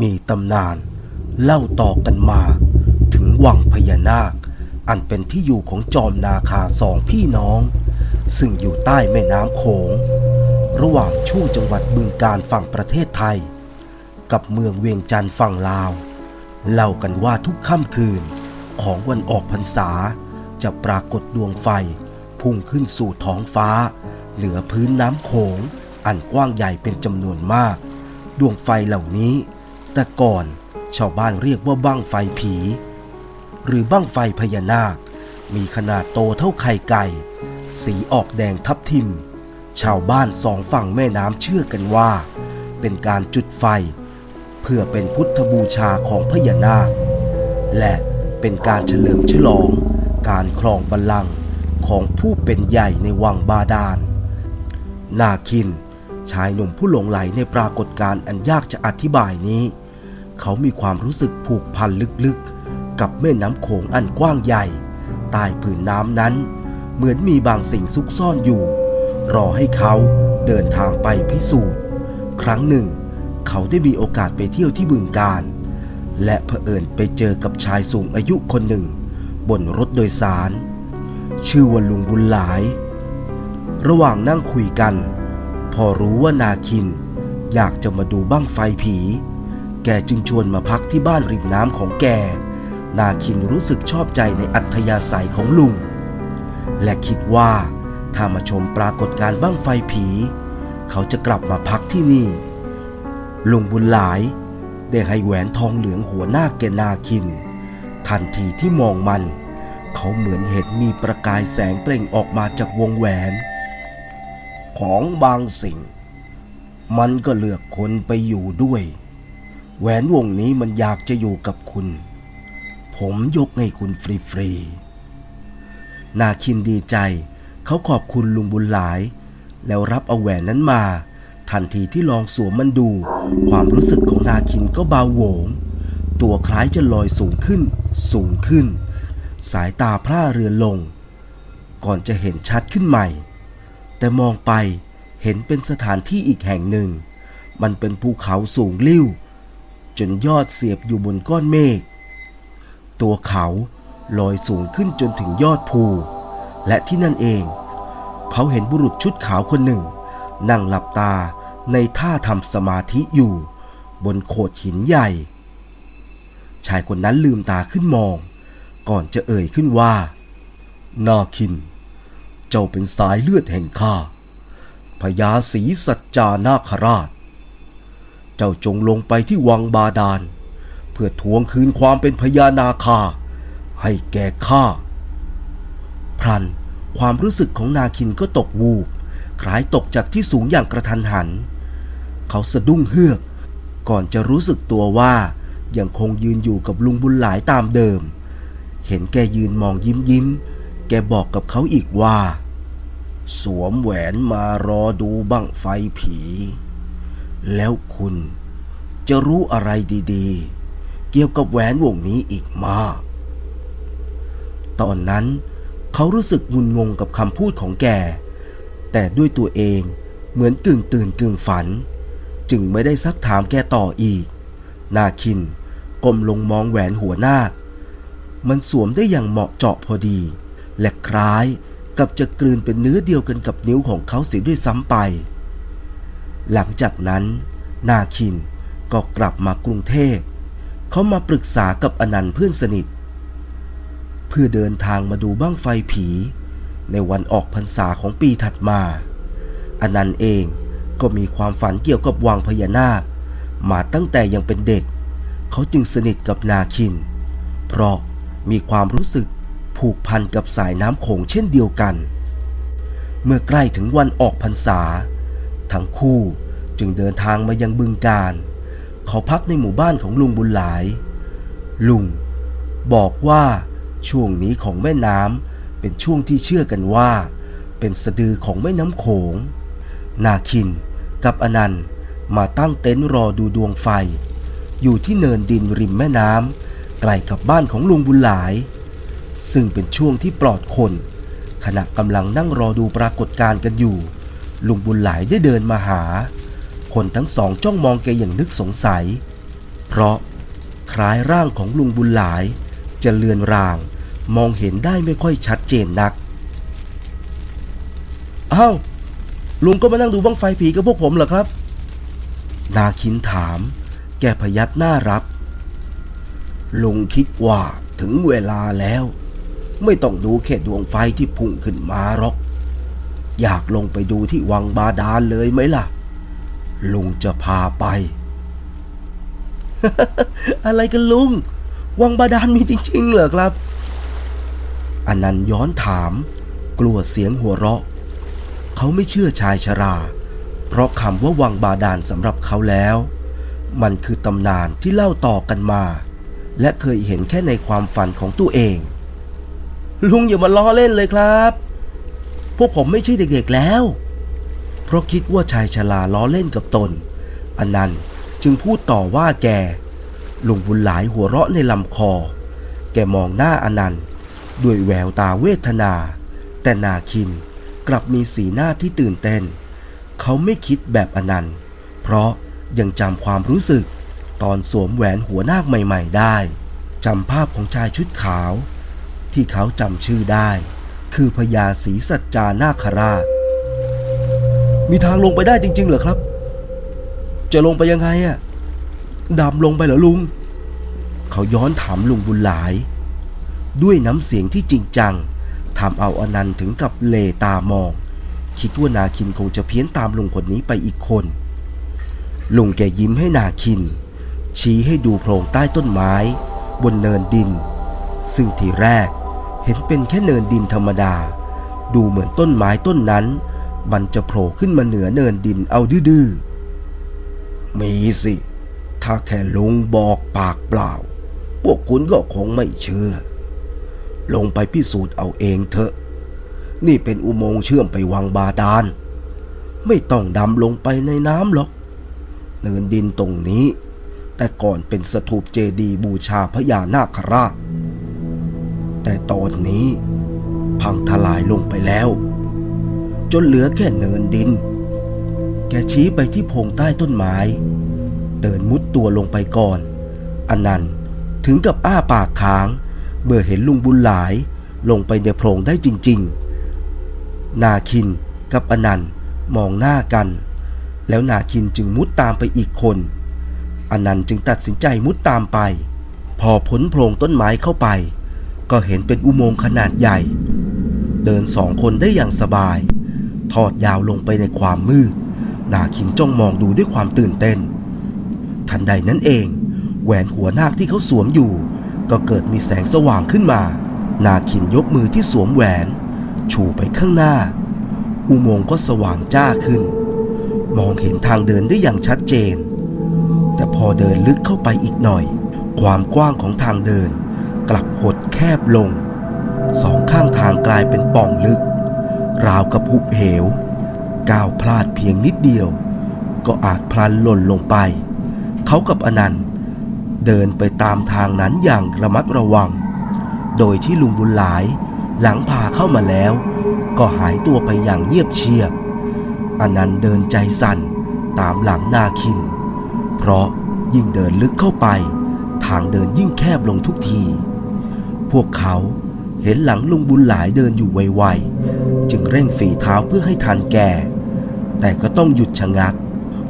มีตำนานเล่าต่อกันมา ถึงวังพญานาค อันเป็นที่อยู่ของจอมนาคาสองพี่น้อง ซึ่งอยู่ใต้แม่น้ำโขง ระหว่างช่วงจังหวัดบึงการฝั่งประเทศไทย กับเมืองเวียงจันทร์ฝั่งลาว เล่ากันว่าทุกค่ำคืนของวันออกพรรษา จะปรากฏดวงไฟ พุ่งขึ้นสู่ท้องฟ้า เหนือพื้นน้ำโขงอันกว้างใหญ่เป็นจำนวนมาก ดวงไฟเหล่านี้ แต่ก่อนชาวบ้านเรียกว่าบั้งไฟผี หรือบั้งไฟพญานาค มีขนาดโตเท่าไข่ไก่ สีออกแดงทับทิม ชาวบ้านสองฝั่งแม่น้ำเชื่อกันว่า เป็นการจุดไฟ เพื่อเป็นพุทธบูชาของพญานาค และเป็นการเฉลิมฉลอง การครองบัลลังก์ของผู้เป็นใหญ่ในวังบาดาลนาคิน ชายหนุ่มผู้หลงไหลในปรากฏการณ์อันยากจะอธิบายนี้ เขามีความรู้สึกผูกพันลึกๆ กับแม่น้ำโขงอันกว้างใหญ่ ใต้ผืนน้ำนั้น เหมือนมีบางสิ่งซุกซ่อนอยู่ รอให้เขาเดินทางไปพิสูจน์ ครั้งหนึ่ง เขาได้มีโอกาสไปเที่ยวที่บึงการ และเผอิญไปเจอกับชายสูงอายุคนหนึ่ง บนรถโดยสาร ชื่อว่าลุงบุญหลาย ระหว่างนั่งคุยกัน พอรู้ว่านาคินอยากจะมาดูบ้างไฟผี แกจึงชวนมาพักที่บ้านริมน้ำของแก นาคินรู้สึกชอบใจในอัธยาศัยของลุง และคิดว่าถ้ามาชมปรากฏการณ์บ้างไฟผี เขาจะกลับมาพักที่นี่ ลุงบุญหลาย ได้ให้แหวนทองเหลืองหัวหน้าแกนาคิน ทันทีที่มองมัน เขาเหมือนเห็นมีประกายแสงเปล่งออกมาจากวงแหวน ของบางสิ่ง มันก็เลือกคนไปอยู่ด้วย แหวนวงนี้มันอยากจะอยู่กับคุณ ผมยกให้คุณฟรีๆ นาคินดีใจ เขาขอบคุณลุงบุญหลาย แล้วรับเอาแหวนนั้นมา ทันทีที่ลองสวมมันดู ความรู้สึกของนาคินก็เบาโหวง ตัวคล้ายจะลอยสูงขึ้น สูงขึ้น สายตาพร่าเรือนลง ก่อนจะเห็นชัดขึ้นใหม่ แต่มองไปเห็นเป็นสถานที่อีกแห่งหนึ่ง มันเป็นภูเขาสูงลิ่ว จนยอดเสียบอยู่บนก้อนเมฆ ตัวเขาลอยสูงขึ้นจนถึงยอดภู และที่นั่นเอง เขาเห็นบุรุษชุดขาวคนหนึ่ง นั่งหลับตาในท่าทำสมาธิอยู่ บนโขดหินใหญ่ ชายคนนั้นลืมตาขึ้นมอง ก่อนจะเอ่ยขึ้นว่า นาคิน เจ้าเป็นสายเลือดแห่งข้าพญาศรีสัจจานาคราช เจ้าจงลงไปที่วังบาดาล เพื่อทวงคืนความเป็นพญานาคา ให้แก่ข้า พรันความรู้สึกของนาคินก็ตกวูบคล้ายตกจากที่สูงอย่างกระทันหัน เขาสะดุ้งเฮือก ก่อนจะรู้สึกตัวว่ายังคงยืนอยู่กับลุงบุญหลายตามเดิม เห็นแกยืนมองยิ้มยิ้ม แกบอกกับเขาอีกว่า สวมแหวนมารอดูบั้งไฟผี แล้วคุณจะรู้อะไรดีๆ เกี่ยวกับแหวนวงนี้อีกมาก ตอนนั้นเขารู้สึกงุนงงกับคำพูดของแก แต่ด้วยตัวเองเหมือนกึ่งตื่นกึ่งฝัน จึงไม่ได้ซักถามแกต่ออีก นาคินก้มลงมองแหวนหัวหน้าค มันสวมได้อย่างเหมาะเจาะพอดี และคล้ายกับจะกลืนเป็นเนื้อเดียวกันกับนิ้วของเขาเสียด้วยซ้ำไป หลังจากนั้น นาคินก็กลับมากรุงเทพ เขามาปรึกษากับอนันต์เพื่อนสนิท เพื่อเดินทางมาดูบ้างไฟผี ในวันออกพรรษาของปีถัดมา อนันต์เองก็มีความฝันเกี่ยวกับวังพญานาค มาตั้งแต่ยังเป็นเด็ก เขาจึงสนิทกับนาคิน เพราะมีความรู้สึกผูกพันกับสายน้ำโขงเช่นเดียวกัน เมื่อใกล้ถึงวันออกพรรษา ทั้งคู่จึงเดินทางมายังบึงการเขาพักในหมู่บ้านของลุงบุญหลาย ลุงบอกว่าช่วงนี้ของแม่น้ำเป็นช่วงที่เชื่อกันว่า เป็นสะดือของแม่น้ำโขง นาคินกับอนันต์มาตั้งเต็นท์รอดูดวงไฟ อยู่ที่เนินดินริมแม่น้ำไกลกับบ้านของลุงบุญหลาย ซึ่งเป็นช่วงที่ปลอดคน ขณะกำลังนั่งรอดูปรากฏการณ์กันอยู่ ลุงบุญหลายได้เดินมาหา คนทั้งสองจ้องมองแกอย่างนึกสงสัย เพราะคล้ายร่างของลุงบุญหลาย จะเลือนราง มองเห็นได้ไม่ค่อยชัดเจนนักอ้าวลุงก็มานั่งดูบั้งไฟผีกับพวกผมเหรอครับ นาคินถาม แกพยักหน้ารับ ลุงคิดว่าถึงเวลาแล้ว ไม่ต้องดูแค่ดวงไฟที่พุ่งขึ้นมาหรอก อยากลงไปดูที่วังบาดาลเลยไหมล่ะ ลุงจะพาไป อะไรกันลุง วังบาดาลมีจริง ๆ เหรอครับอันนั้นต์ย้อนถาม กลัวเสียงหัวเราะ เขาไม่เชื่อชายชรา เพราะคำว่าวังบาดาลสำหรับเขาแล้ว มันคือตำนานที่เล่าต่อกันมา และเคยเห็นแค่ในความฝันของตัวเอง ลุงอย่ามาล้อเล่นเลยครับ พวกผมไม่ใช่เด็กๆแล้ว เพราะคิดว่าชายชราล้อเล่นกับตนอันนั้นต์จึงพูดต่อว่าแกลุงบุญหลายหัวเราะในลำคอ แกมองหน้าอนันต์ ด้วยแววตาเวทนา แต่นาคินกลับมีสีหน้าที่ตื่นเต้น เขาไม่คิดแบบอนันต์ เพราะยังจำความรู้สึก ตอนสวมแหวนหัวนาคใหม่ ๆ ได้จำภาพของชายชุดขาว ที่เขาจำชื่อได้ คือพญาศรีสัจจานาคราช มีทางลงไปได้จริง ๆ เหรอครับ จะลงไปยังไงอะดำลงไปเหรอลุง เขาย้อนถามลุงบุญหลาย ด้วยน้ำเสียงที่จริงจังทำเอาอนันต์ถึงกับเลตามอง คิดว่านาคินคงจะเพี้ยนตามลุงคนนี้ไปอีกคน ลุงแกยิ้มให้นาคิน ชี้ให้ดูโพรงใต้ต้นไม้ บนเนินดิน ซึ่งทีแรก เห็นเป็นแค่เนินดินธรรมดา ดูเหมือนต้นไม้ต้นนั้น มันจะโผล่ขึ้นมาเหนือเนินดินเอาดื้อๆมีสิ ถ้าแค่ลุงบอกปากเปล่า พวกคุณก็คงไม่เชื่อ ลงไปพิสูจน์เอาเองเถอะ นี่เป็นอุโมงค์เชื่อมไปวังบาดาล ไม่ต้องดำลงไปในน้ำหรอก เนินดินตรงนี้ แต่ก่อนเป็นสถูปเจดีย์บูชาพญานาคราช แต่ตอนนี้ พังทลายลงไปแล้ว จนเหลือแค่เนินดิน แกชี้ไปที่โพงใต้ต้นไม้ เดินมุดตัวลงไปก่อนอน,นันต์ถึงกับอ้าปากค้าง เมื่อเห็นลุงบุญหลายลงไปในโพรงได้จริง ๆ นาคินกับอนันต์มองหน้ากัน แล้วนาคินจึงมุดตามไปอีกคนอนันต์จึงตัดสินใจมุดตามไป พอพ้นโพรงต้นไม้เข้าไป ก็เห็นเป็นอุโมงค์ขนาดใหญ่ เดินสองคนได้อย่างสบาย ทอดยาวลงไปในความมืดนาคินจ้องมองดูด้วยความตื่นเต้น ทันใดนั้นเอง แหวนหัวนาคที่เขาสวมอยู่ ก็เกิดมีแสงสว่างขึ้นมา นาคินยกมือที่สวมแหวน ชูไปข้างหน้า อุโมงค์ก็สว่างจ้าขึ้น มองเห็นทางเดินได้อย่างชัดเจน แต่พอเดินลึกเข้าไปอีกหน่อย ความกว้างของทางเดิน กลับหดแคบลง สองข้างทางกลายเป็นป่องลึก ราวกับหุบเหว ก้าวพลาดเพียงนิดเดียว ก็อาจพลันหล่นลงไป เขากับอนันต์ เดินไปตามทางนั้นอย่างระมัดระวัง โดยที่ลุงบุญหลายหลังพาเข้ามาแล้ว ก็หายตัวไปอย่างเงียบเชียบ อนันต์เดินใจสั่นตามหลังนาคิน เพราะยิ่งเดินลึกเข้าไป ทางเดินยิ่งแคบลงทุกที พวกเขาเห็นหลังลุงบุญหลายเดินอยู่ไวๆ จึงเร่งฝีเท้าเพื่อให้ทันแก่ แต่ก็ต้องหยุดชะงัก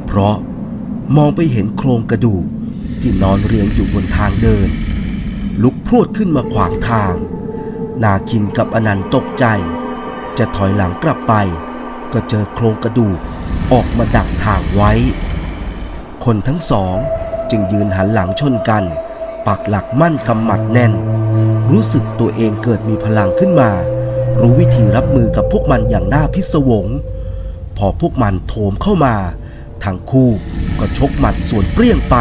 เพราะมองไปเห็นโครงกระดูกที่นอนเรียงอยู่บนทางเดิน ลุกพรวดขึ้นมาขวางทาง นาคินกับอนันต์ตกใจ จะถอยหลังกลับไป ก็เจอโครงกระดูกออกมาดักทางไว้ คนทั้งสองจึงยืนหันหลังชนกัน ปักหลักมั่นกำหมัดแน่น รู้สึกตัวเองเกิดมีพลังขึ้นมา รู้วิธีรับมือกับพวกมันอย่างน่าพิศวง พอพวกมันโถมเข้ามา ทั้งคู่ก็ชกหมัดสวนเปรี้ยงไป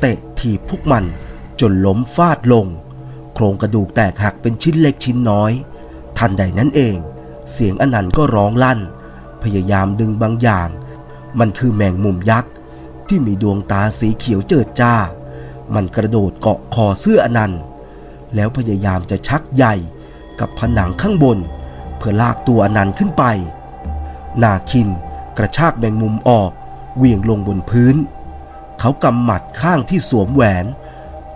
เตะถีบพวกมันจนล้มฟาดลง โครงกระดูกแตกหักเป็นชิ้นเล็กชิ้นน้อย ทันใดนั้นเอง เสียงอนันต์ก็ร้องลั่น พยายามดึงบางอย่าง มันคือแมงมุมยักษ์ที่มีดวงตาสีเขียวเจิดจ้า มันกระโดดเกาะคอเสื้ออนันต์ แล้วพยายามจะชักใยกับผนังข้างบน เพื่อลากตัวอนันต์ขึ้นไป นาคินกระชากแมงมุมออกเหวี่ยงลงบนพื้น เขากำหมัดข้างที่สวมแหวน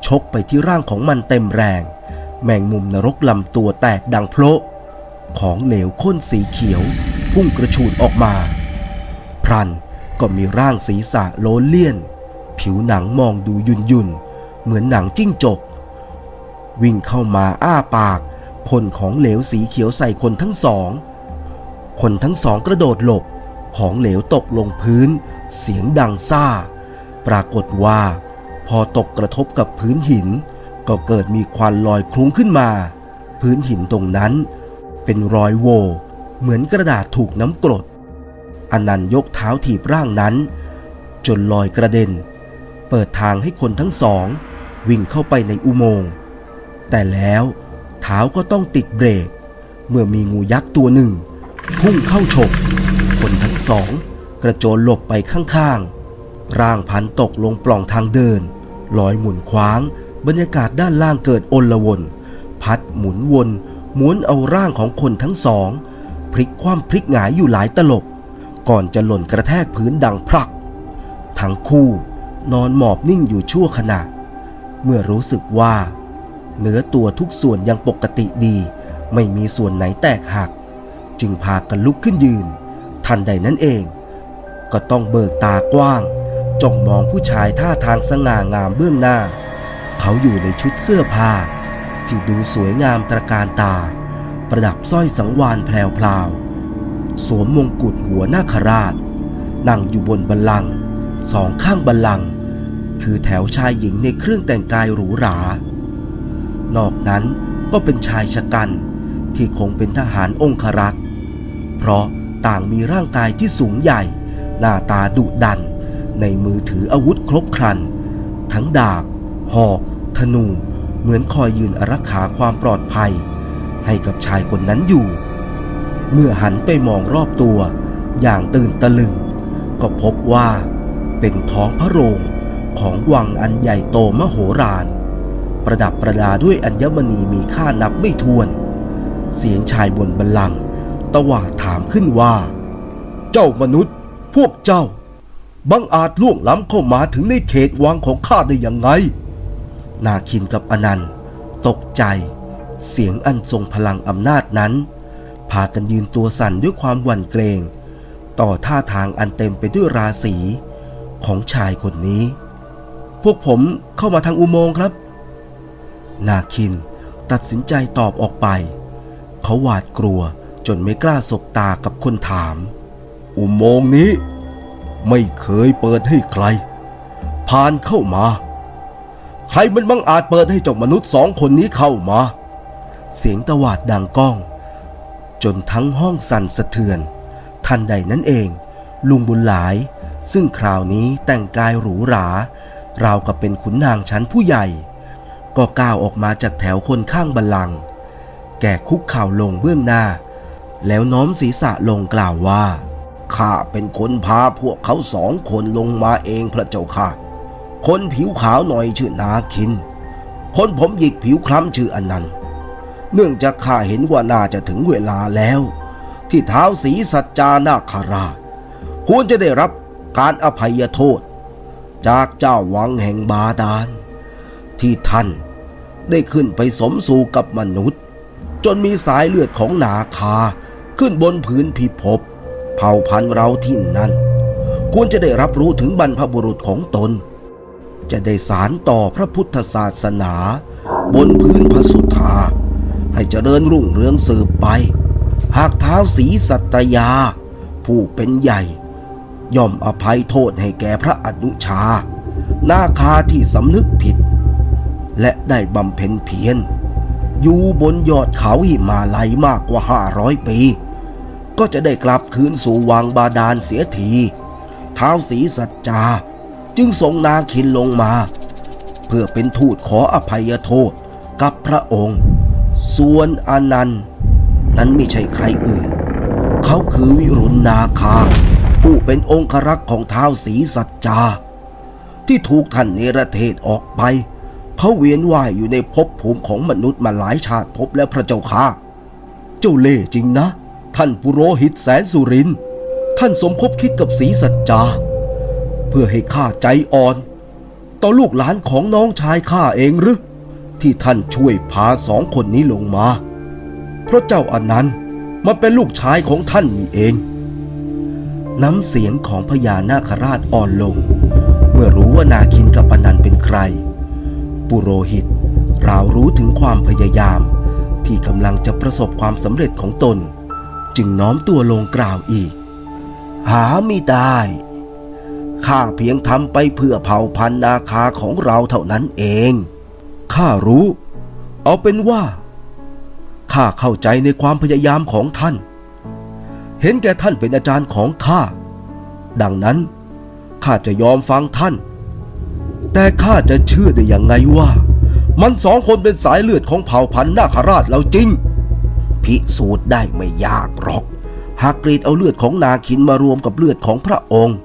ชกไปที่ร่างของมันเต็มแรง แมงมุมนรกลำตัวแตกดังโพละของเหลวข้นสีเขียว พุ่งกระฉูดออกมา พรันก็มีร่างศีรษะโลนเลี่ยน ผิวหนังมองดูยุนยุนเหมือนหนังจิ้งจก วิ่งเข้ามาอ้าปากพ่นของเหลวสีเขียวใส่คนทั้งสอง คนทั้งสองกระโดดหลบของเหลวตกลงพื้น เสียงดังซ่า ปรากฏว่า พอตกกระทบกับพื้นหิน ก็เกิดมีควันลอยคลุ้งขึ้นมา พื้นหินตรงนั้น เป็นรอยโว เหมือนกระดาษถูกน้ำกรดอนันต์ยกเท้าถีบร่างนั้น จนลอยกระเด็น เปิดทางให้คนทั้งสอง วิ่งเข้าไปในอุโมงค์ แต่แล้วเท้าก็ต้องติดเบรก เมื่อมีงูยักษ์ตัวหนึ่ง พุ่งเข้าฉกคนทั้งสองกระโจนหลบไปข้างๆ ร่างพันตกลงปล่องทางเดิน ลอยหมุนคว้าง บรรยากาศด้านล่างเกิดโอลวน พัดหมุนวนม้วนเอาร่างของคนทั้งสอง พลิกคว่ำพลิกหงายอยู่หลายตลบ ก่อนจะหล่นกระแทกพื้นดังพรัก ทั้งคู่นอนหมอบนิ่งอยู่ชั่วขณะ เมื่อรู้สึกว่า เนื้อตัวทุกส่วนยังปกติดี ไม่มีส่วนไหนแตกหัก จึงพากันลุกขึ้นยืน ทันใดนั้นเอง ก็ต้องเบิกตากว้างจ้องมองผู้ชายท่าทางสง่างามเบื้องหน้า เขาอยู่ในชุดเสื้อผ้า ที่ดูสวยงามตระการตา ประดับสร้อยสังวานแพรวๆสวมมงกุฎหัวนาคราช นั่งอยู่บนบัลลังก์สองข้างบัลลังก์คือแถวชายหญิงในเครื่องแต่งกายหรูหรา นอกนั้นก็เป็นชายชะกันที่คงเป็นทหารองครักษ์เพราะต่างมีร่างกายที่สูงใหญ่ หน้าตาดุดัน ในมือถืออาวุธครบครัน ทั้งดาบ หอก ธนู เหมือนคอยยืนอารักขาความปลอดภัย ให้กับชายคนนั้นอยู่ เมื่อหันไปมองรอบตัว อย่างตื่นตะลึง ก็พบว่าเป็นท้องพระโรงของวังอันใหญ่โตมโหฬาร ประดับประดาด้วยอัญมณีมีค่านับไม่ถ้วน เสียงชายบนบัลลังก์ตวาดถามขึ้นว่า เจ้ามนุษย์ พวกเจ้า บังอาจล่วงล้ำเข้ามาถึงในเขตวังของข้าได้อยังไง นาคินกับอนันต์ ตกใจ เสียงอันทรงพลังอำนาจนั้น พากันยืนตัวสั่นด้วยความหวั่นเกรง ต่อท่าทางอันเต็มไปด้วยราศีของชายคนนี้ พวกผมเข้ามาทางอุโมงค์ครับ นาคิน ตัดสินใจตอบออกไป เขาหวาดกลัวจนไม่กล้าสบตากับคนถาม อุโมงค์นี้ ไม่เคยเปิดให้ใคร ผ่านเข้ามา ใครมันบังอาจเปิดให้เจ้ามนุษย์สองคนนี้เข้ามา เสียงตวาดดังก้อง จนทั้งห้องสั่นสะเทือน ทันใดนั้นเอง ลุงบุญหลาย ซึ่งคราวนี้แต่งกายหรูหราราวกับเป็นขุนนางชั้นผู้ใหญ่ ก็ก้าวออกมาจากแถวคนข้างบัลลังก์แก่คุกเข่าลงเบื้องหน้า แล้วน้อมศีรษะลงกล่าวว่าข้าเป็นคนพาพวกเขาสองคนลงมาเองพระเจ้าค่ะ คนผิวขาวหน่อยชื่อนาคิน คนผมหยิกผิวคล้ำชื่ออนันต์เนื่องจากข้าเห็นว่าน่าจะถึงเวลาแล้ว ที่เท้าวสีสัจจานาคาราควรจะได้รับการอภัยโทษ จากเจ้าวังแห่งบาดาล ที่ท่าน ได้ขึ้นไปสมสู่กับมนุษย์ จนมีสายเลือดของนาคาขึ้นบนผืนพิภพเผ่าพันธุ์เราที่นั่น ควรจะได้รับรู้ถึงบรรพบุรุษของตน จะได้สารต่อพระพุทธศาสนา บนพื้นพระสุธา ให้เจริญรุ่งเรืองสืบไป หากเท้าสีสัตยา ผู้เป็นใหญ่ ย่อมอภัยโทษให้แก่พระอนุชา นาคาที่สำนึกผิด และได้บำเพ็ญเพียรอยู่บนยอดเขาหิมาลัยมากกว่าห้าร้อยปี ก็จะได้กลับคืนสู่วังบาดาลเสียทีท้าวสีสัจจาจึงส่งนางคินลงมา เพื่อเป็นทูตขออภัยโทษกับพระองค์ ส่วนอนันต์นั้นไม่ใช่ใครอื่น เขาคือวิรุณนาคา ผู้เป็นองครักษ์ของท้าวสีสัจจา ที่ถูกท่านเนรเทศออกไป เขาเวียนว่ายอยู่ในภพภูมิของมนุษย์มาหลายชาติภพแล้วพระเจ้าค่ะ เจ้าเล่จริงนะ ท่านปุโรหิตแสนสุริน ท่านสมคบคิดกับสีสัจจา เพื่อให้ข้าใจอ่อน ต่อลูกหลานของน้องชายข้าเองหรือที่ท่านช่วยพาสองคนนี้ลงมา เพราะเจ้าอนันต์มันเป็นลูกชายของท่านนี่เอง น้ำเสียงของพญานาคราชอ่อนลง เมื่อรู้ว่านาคินกับอนันเป็นใคร ปุโรหิตรารู้ถึงความพยายาม ที่กำลังจะประสบความสำเร็จของตน จึงน้อมตัวลงกล่าวอีก หาไม่ได้ ข้าเพียงทำไปเพื่อเผ่าพันธุ์นาคาของเราเท่านั้นเอง ข้ารู้ เอาเป็นว่า ข้าเข้าใจในความพยายามของท่าน เห็นแก่ท่านเป็นอาจารย์ของข้า ดังนั้นข้าจะยอมฟังท่าน แต่ข้าจะเชื่อได้ยังไงว่า มันสองคนเป็นสายเลือดของเผ่าพันธุ์นาคราชเราจริง พิสูจน์ได้ไม่ยากหรอก หากกรีดเอาเลือดของนาคินมารวมกับเลือดของพระองค์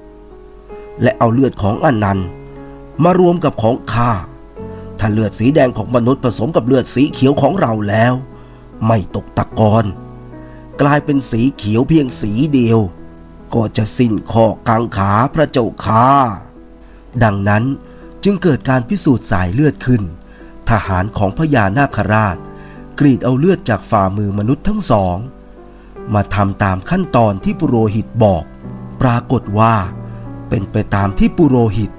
และเอาเลือดของอนันต์ มารวมกับของข้าถ้าเลือดสีแดงของมนุษย์ผสมกับเลือดสีเขียวของเราแล้ว ไม่ตกตะกอนกลายเป็นสีเขียวเพียงสีเดียว ก็จะสิ้นข้อกังขาพระเจ้าค่าดังนั้น จึงเกิดการพิสูจน์สายเลือดขึ้น ทหารของพญานาคราช กรีดเอาเลือดจากฝ่ามือมนุษย์ทั้งสอง มาทำตามขั้นตอนที่ปุโรหิตบอก ปรากฏว่า เป็นไปตามที่ปุโรหิต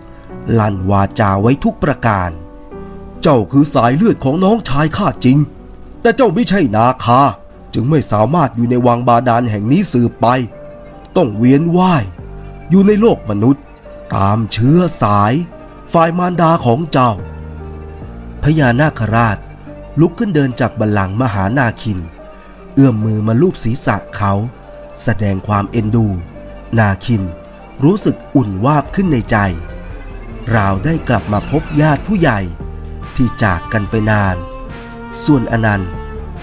ลั่นวาจาไว้ทุกประการ เจ้าคือสายเลือดของน้องชายข้าจริง แต่เจ้าไม่ใช่นาคาจึงไม่สามารถอยู่ในวังบาดาลแห่งนี้สืบไป ต้องเวียนว่าย อยู่ในโลกมนุษย์ ตามเชื้อสาย ฝ่ายมารดาของเจ้า พญานาคราชลุกขึ้นเดินจากบัลลังก์มหานาคิน เอื้อมมือมาลูบศีรษะเขา แสดงความเอ็นดู นาคินรู้สึกอุ่นวาบขึ้นในใจ ราวได้กลับมาพบญาติผู้ใหญ่ที่จากกันไปนาน ส่วนอนันต์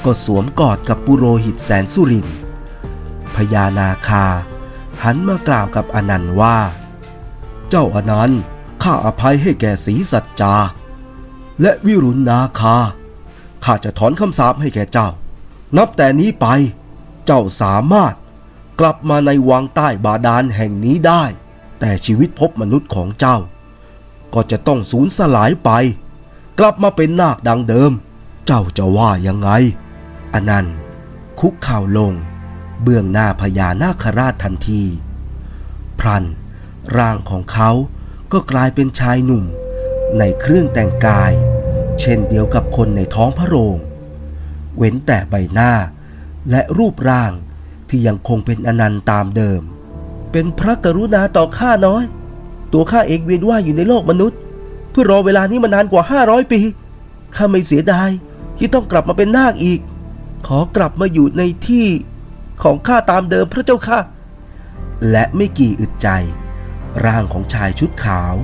ก็สวมกอดกับปุโรหิตแสนสุรินพญานาคา หันมากล่าวกับอนันต์ว่า เจ้าอนันต์ ข้าอภัยให้แก่สีสัจจา และวิรุณนาคา ข้าจะถอนคำสาปให้แก่เจ้า นับแต่นี้ไปเจ้าสามารถกลับมาในวังใต้บาดาลแห่งนี้ได้ แต่ชีวิตพบมนุษย์ของเจ้า ก็จะต้องสูญสลายไป กลับมาเป็นนาคดังเดิม เจ้าจะว่ายังไง อนันต์ คุกเข่าลง เบื้องหน้าพญานาคราชทันทีพลันร่างของเขา ก็กลายเป็นชายหนุ่ม ในเครื่องแต่งกาย เช่นเดียวกับคนในท้องพระโรง เว้นแต่ใบหน้าและรูปร่างที่ยังคงเป็นอนันต์ตามเดิม เป็นพระกรุณาต่อข้าน้อย ตัวข้าเองเวียนว่ายอยู่ในโลกมนุษย์ เพื่อรอเวลานี้มานานกว่า 500 ปีข้าไม่เสียดายที่ต้องกลับมาเป็นนาคอีก ขอกลับมาอยู่ในที่ของข้าตามเดิมพระเจ้าค่ะ และไม่กี่อึดใจ ร่างของชายชุดขาว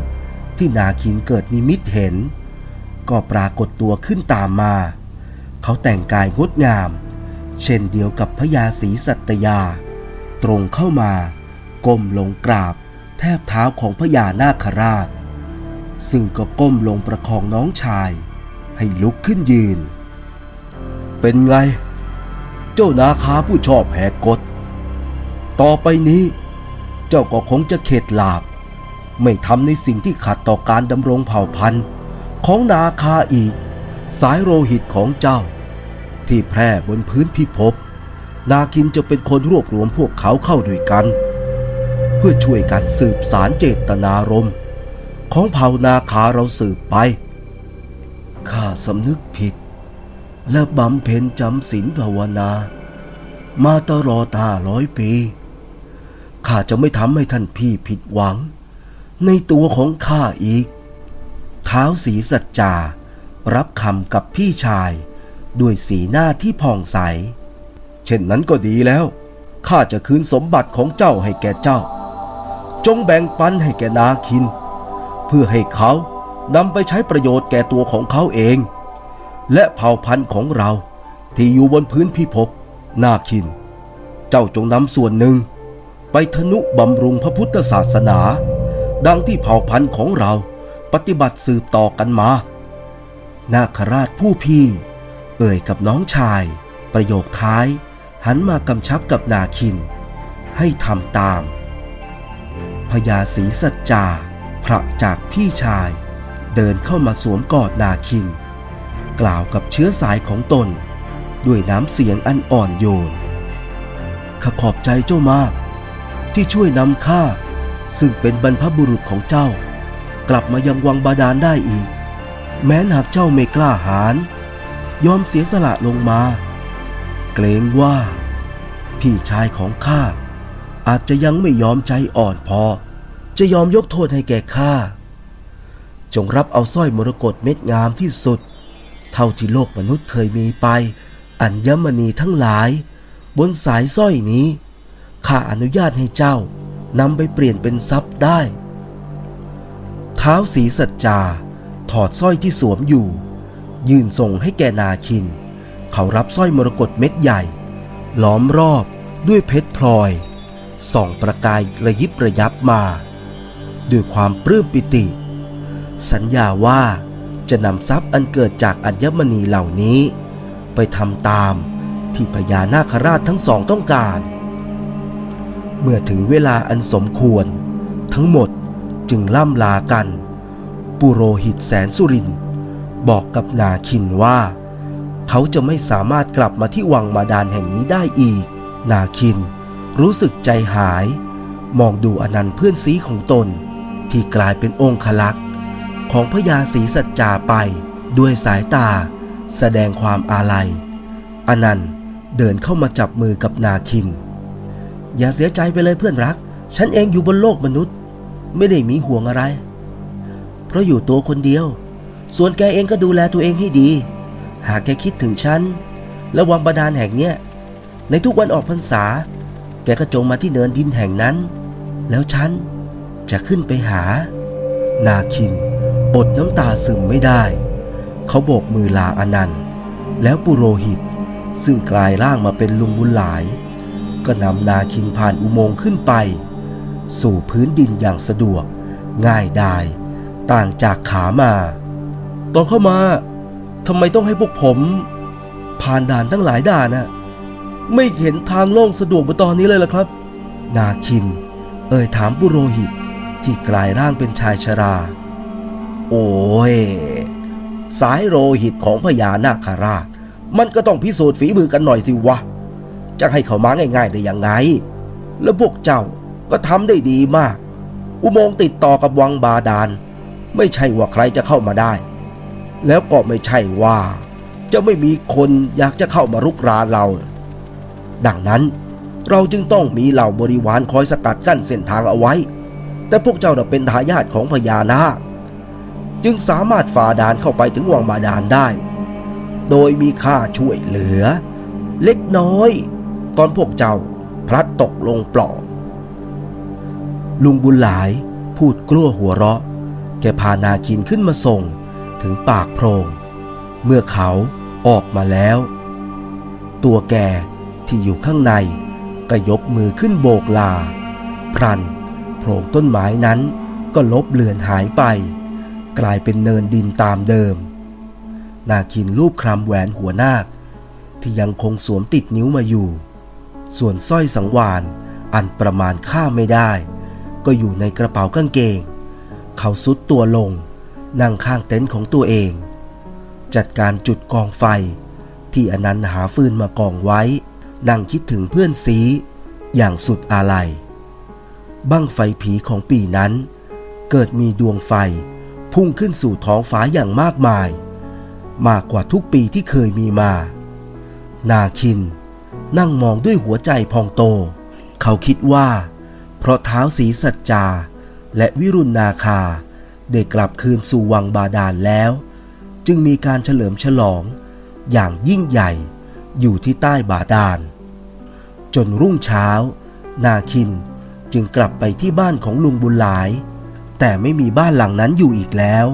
ที่นาคินเกิดนิมิตเห็น ก็ปรากฏตัวขึ้นตามมา เขาแต่งกายงดงาม เช่นเดียวกับพญาศรีสัตยา ตรงเข้ามาก้มลงกราบ แทบเท้าของพญานาคราช ซึ่งก็ก้มลงประคองน้องชาย ให้ลุกขึ้นยืน เป็นไง เจ้านาคาผู้ชอบแหกกฎต่อไปนี้ เจ้าก็คงจะเข็ดหลาบ ไม่ทำในสิ่งที่ขัดต่อการดำรงเผ่าพันธุ์ ของนาคาอีก สายโลหิตของเจ้า ที่แพร่บนพื้นพิภพนาคินจะเป็นคนรวบรวมพวกเขาเข้าด้วยกัน เพื่อช่วยกันสืบสารเจตนารมณ์ ของเผ่านาคาเราสืบไปข้าสำนึกผิด และบำเพ็ญจำศีลภาวนา มาตลอดห้าร้อยปี ข้าจะไม่ทำให้ท่านพี่ผิดหวัง ในตัวของข้าอีกเท้าสีสัจจา รับคำกับพี่ชาย ด้วยสีหน้าที่ผ่องใส เช่นนั้นก็ดีแล้ว ข้าจะคืนสมบัติของเจ้าให้แก่เจ้า จงแบ่งปันให้แก่นาคิน เพื่อให้เขานำไปใช้ประโยชน์แก่ตัวของเขาเอง และเผ่าพันธุ์ของเราที่อยู่บนพื้นพิภพนาคิน เจ้าจงนำส่วนหนึ่ง ไปทนุบำรุงพระพุทธศาสนา ดังที่เผ่าพันธุ์ของเราปฏิบัติสืบต่อกันมา นาคราชผู้พี่ เอ่ยกับน้องชาย ประโยคท้าย หันมากำชับกับนาคิน ให้ทำตามพญาศรีสัจจา พระจากพี่ชาย เดินเข้ามาสวมกอดนาคิน กล่าวกับเชื้อสายของตน ด้วยน้ำเสียงอันอ่อนโยนขขอบใจเจ้ามาก ที่ช่วยนำข้าซึ่งเป็นบรรพบุรุษของเจ้า กลับมายังวังบาดาลได้อีก แม้หากเจ้าไม่กล้าหาญยอมเสียสละลงมา เกรงว่า พี่ชายของข้าอาจจะยังไม่ยอมใจอ่อนพอ จะยอมยกโทษให้แก่ข้าจงรับเอาสร้อยมรกตเม็ดงามที่สุด เท่าที่โลกมนุษย์เคยมีไป อัญมณีทั้งหลาย บนสายสร้อยนี้ ข้าอนุญาตให้เจ้านำไปเปลี่ยนเป็นทรัพย์ได้เท้าสีสัจจา ถอดสร้อยที่สวมอยู่ ยื่นส่งให้แกนาคิน เขารับสร้อยมรกตเม็ดใหญ่ ล้อมรอบด้วยเพชรพลอย ส่องประกายระยิบระยับมา ด้วยความปลื้มปิติ สัญญาว่าจะนำทรัพย์อันเกิดจากอัญมณีเหล่านี้ ไปทำตามที่พญานาคราชทั้งสองต้องการ เมื่อถึงเวลาอันสมควร ทั้งหมดจึงล่ำลากัน ปุโรหิตแสนสุรินบอกกับนาคินว่า เขาจะไม่สามารถกลับมาที่วังมาดานแห่งนี้ได้อีก นาคินรู้สึกใจหาย มองดูอนันต์เพื่อนซีของตน ที่กลายเป็นองคลักษ์ของพญาศรีสัจจาไปด้วยสายตา แสดงความอาลัย อนันต์เดินเข้ามาจับมือกับนาคิน อย่าเสียใจไปเลยเพื่อนรัก ฉันเองอยู่บนโลกมนุษย์ ไม่ได้มีห่วงอะไร เพราะอยู่ตัวคนเดียว ส่วนแกเองก็ดูแลตัวเองให้ดี หากแกคิดถึงฉันและวังบาดาลแห่งเนี้ยในทุกวันออกพรรษา แกก็จงมาที่เนินดินแห่งนั้น แล้วฉันจะขึ้นไปหา นาคินอดน้ำตาซึมไม่ได้ เขาโบกมือลาอนันต์ แล้วปุโรหิต ซึ่งกลายร่างมาเป็นลุงบุญหลาย ก็นำนาคินผ่านอุโมงค์ขึ้นไป สู่พื้นดินอย่างสะดวก ง่ายดาย ต่างจากขามา ตอนเข้ามาทำไมต้องให้พวกผม ผ่านด่านทั้งหลายด่านน่ะไม่เห็นทางโล่งสะดวกเหมือนตอนนี้เลยล่ะครับ นาคิน เอ่ยถามปุโรหิตที่กลายร่างเป็นชายชรา โอ้ย สายโรหิตของพญานาคราช มันก็ต้องพิสูจน์ฝีมือกันหน่อยสิวะ จะให้เขามาง่ายๆได้ยังไง แล้วพวกเจ้าก็ทำได้ดีมาก อุโมงค์ติดต่อกับวังบาดาล ไม่ใช่ว่าใครจะเข้ามาได้ แล้วก็ไม่ใช่ว่า จะไม่มีคนอยากจะเข้ามารุกรานเรา ดังนั้นเราจึงต้องมีเหล่าบริวารคอยสกัดกั้นเส้นทางเอาไว้ แต่พวกเจ้าเป็นทายาทของพญานาคจึงสามารถฝ่าด่านเข้าไปถึงวังบาดาลได้ โดยมีค่าช่วยเหลือ เล็กน้อย ตอนพวกเจ้าพลัดตกลงปล่องลุงบุญหลายพูดกลั้วหัวเราะ แกพานาคินขึ้นมาส่งถึงปากโพรง เมื่อเขาออกมาแล้ว ตัวแกที่อยู่ข้างในก็ยกมือขึ้นโบกลา พรันโพรงต้นไม้นั้นก็ลบเลือนหายไป กลายเป็นเนินดินตามเดิม นาคินรูปคลำแหวนหัวนาคที่ยังคงสวมติดนิ้วมาอยู่ ส่วนสร้อยสังวานอันประมาณค่าไม่ได้ ก็อยู่ในกระเป๋ากางเกง เขาซุดตัวลง นั่งข้างเต็นท์ของตัวเอง จัดการจุดกองไฟ ที่อนันต์หาฟืนมากองไว้ นั่งคิดถึงเพื่อนซีอย่างสุดอาลัย บั้งไฟผีของปีนั้น เกิดมีดวงไฟพุ่งขึ้นสู่ท้องฟ้าอย่างมากมาย มากกว่าทุกปีที่เคยมีมา นาคิน นั่งมองด้วยหัวใจพองโต เขาคิดว่า เพราะเท้าสีสัจจา และวิรุณนาคา ได้กลับคืนสู่วังบาดาลแล้ว จึงมีการเฉลิมฉลอง อย่างยิ่งใหญ่อยู่ที่ใต้บาดาล จนรุ่งเช้า นาคินจึงกลับไปที่บ้านของลุงบุญหลาย แต่ไม่มีบ้านหลังนั้นอยู่อีกแล้ว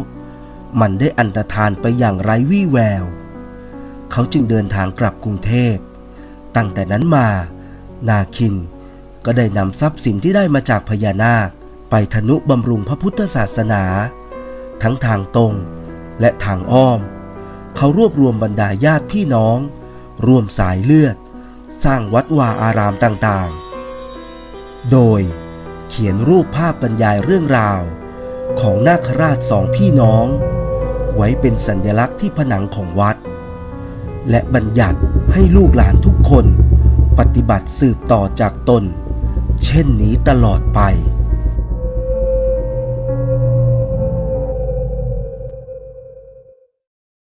มันได้อันตรธานไปอย่างไร้วี่แวว เขาจึงเดินทางกลับกรุงเทพ ตั้งแต่นั้นมา นาคินก็ได้นำทรัพย์สินที่ได้มาจากพญานาค ไปทนุบำรุงพระพุทธศาสนา ทั้งทางตรงและทางอ้อม เขารวบรวมบรรดาญาติพี่น้อง ร่วมสายเลือด สร้างวัดวาอารามต่างๆ โดยเขียนรูปภาพบรรยายเรื่องราว ของนาคราชสองพี่น้อง ไว้เป็นสัญลักษณ์ที่ผนังของวัด และบัญญัติให้ลูกหลานทุกคน ปฏิบัติสืบต่อจากตน เช่นนี้ตลอดไป